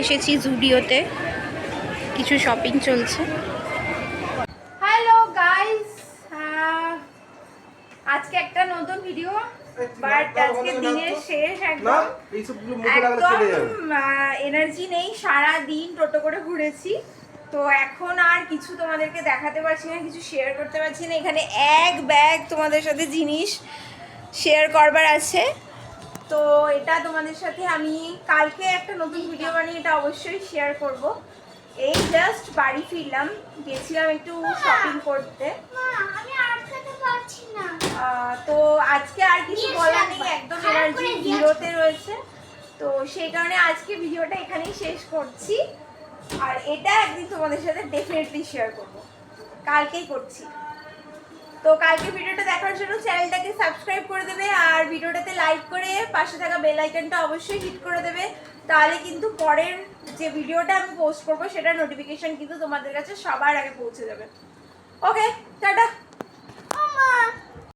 এসেছি জুডিওতে। কিছু শপিং চলছে। হ্যালো গাইস আজকে একটা নতুন ভিডিও বাট আজকে দিনের শেষ একদম। একদম এনার্জি নেই সারা দিন টোটো করে ঘুরেছি। তো এখন আর কিছু তোমাদেরকে দেখাতে পারছি না, কিছু শেয়ার করতে পারছি না। এখানে এক ব্যাগ তোমাদের সাথে জিনিস শেয়ার করবার আছে। তো এটা তোমাদের সাথে আমি কালকে একটা নতুন ভিডিও বানিয়ে এটা অবশ্যই শেয়ার করব। এই জাস্ট বাড়ি ফিরলাম গেছিলাম একটু শপিং করতে। তো আজকে আর কিছু বলার নেই একদম এনার্জি জিরোতে রয়েছে। তো সেই কারণে আজকে ভিডিওটা এখানেই শেষ করছি। আর এটা একদিন তোমাদের সাথে ডেফিনেটলি শেয়ার করব। কালকেই করছি। তো কালকে ভিডিওটা দেখার জন্য চ্যানেলটাকে সাবস্ক্রাইব করে দেবে আর পাশে থাকা বেল আইকনটা অবশ্যই হিট করে দেবে। তাহলে কিন্তু পরের যে ভিডিওটা আমি পোস্ট করব সেটা নোটিফিকেশন কিন্তু তোমাদের কাছে সবার আগে পৌঁছে যাবে। Okay tata.